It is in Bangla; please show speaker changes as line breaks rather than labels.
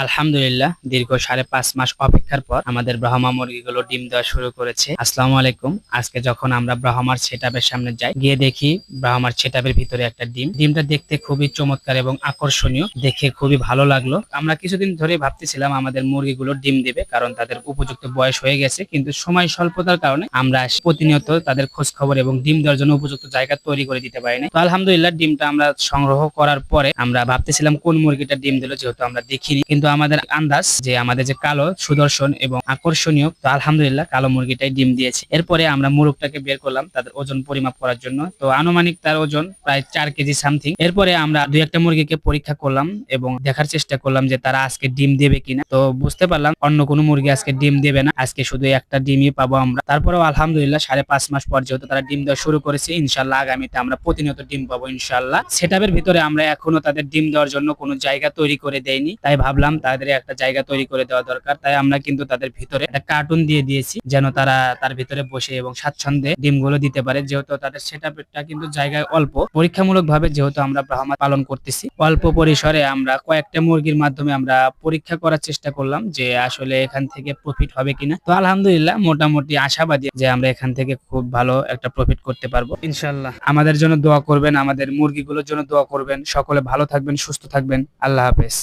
আলহামদুলিল্লাহ, দীর্ঘ সাড়ে পাঁচ মাস অপেক্ষার পর আমাদের ব্রাহ্মা মুরগিগুলো ডিম দেওয়া শুরু করেছে। আসসালামু আলাইকুম। আজকে যখন আমরা ব্রাহ্মার সেটাপের সামনে যাই, গিয়ে দেখি ব্রাহ্মার সেটাপের ভিতরে একটা ডিম। ডিমটা দেখতে খুবই চমৎকার এবং আকর্ষণীয়, দেখে খুবই ভালো লাগল। আমরা কিছুদিন ধরে ভাবতেছিলাম আমাদের মুরগিগুলো ডিম দেবে, কারণ তাদের উপযুক্ত বয়স হয়ে গেছে, কিন্তু সময় স্বল্পতার কারণে আমরা প্রতিনিয়ত তাদের খোঁজ খবর এবং ডিম দেওয়ার জন্য উপযুক্ত জায়গা তৈরি করে দিতে পারিনি। তো আলহামদুলিল্লাহ, ডিমটা আমরা সংগ্রহ করার পরে আমরা ভাবতেছিলাম কোন মুরগিটা ডিম দিল, যেহেতু আমরা দেখিনি। কিন্তু আমাদের আন্দাজ যে আমাদের যে কালো সুদর্শন এবং আকর্ষণীয়, তো আলহামদুলিল্লাহ কালো মুরগিটাই ডিম দিয়েছে। এরপরে আমরা মুরগটাকে বের করলাম তাদের ওজন পরিমাপ করার জন্য। তো আনুমানিক তার ওজন প্রায় চার কেজি সামথিং। এরপরে আমরা দুই একটা মুরগিকে পরীক্ষা করলাম এবং দেখার চেষ্টা করলাম যে তারা আজকে ডিম দেবে কিনা। তো বুঝতে পারলাম অন্য কোনো মুরগি আজকে ডিম দেবে না। আজকে শুধু একটা ডিমই পাবো আমরা। তারপরেও আলহামদুলিল্লাহ সাড়ে পাঁচ মাস পর যেহেতু তারা ডিম দেওয়া শুরু করেছে, ইনশাল্লাহ আগামীতে আমরা প্রতিনিয়ত ডিম পাবো, ইনশাল্লাহ। সেটাপের ভিতরে আমরা এখনও তাদের ডিম দেওয়ার জন্য কোনো জায়গা তৈরি করে দেয়নি তাই ভাবলাম তাদের একটা জায়গা তৈরি করে দেওয়া দরকার। তাই আমরা কিন্তু তাদের ভিতরে একটা কার্টুন দিয়ে দিয়েছি যেন তারা তার ভিতরে বসে এবং স্বাচ্ছন্দ্যে ডিমগুলো দিতে পারে। যেহেতু তাদের সেটাপটা কিন্তু জায়গায় অল্প পরীক্ষামূলক ভাবে যেহেতু আমরা ব্রাহ্মা পালন করতেছি অল্প পরিসরে আমরা কয়েকটা মুরগির মাধ্যমে আমরা পরীক্ষা করার চেষ্টা করলাম যে আসলে এখান থেকে প্রফিট হবে কিনা। তো আলহামদুলিল্লাহ মোটামুটি আশাবাদী যে আমরা এখান থেকে খুব ভালো একটা প্রফিট করতে পারব। ইনশাল্লাহ আমাদের জন্য দোয়া করবেন আমাদের মুরগিগুলোর জন্য দোয়া করবেন। সকলে ভালো থাকবেন সুস্থ থাকবেন। আল্লাহ হাফেজ।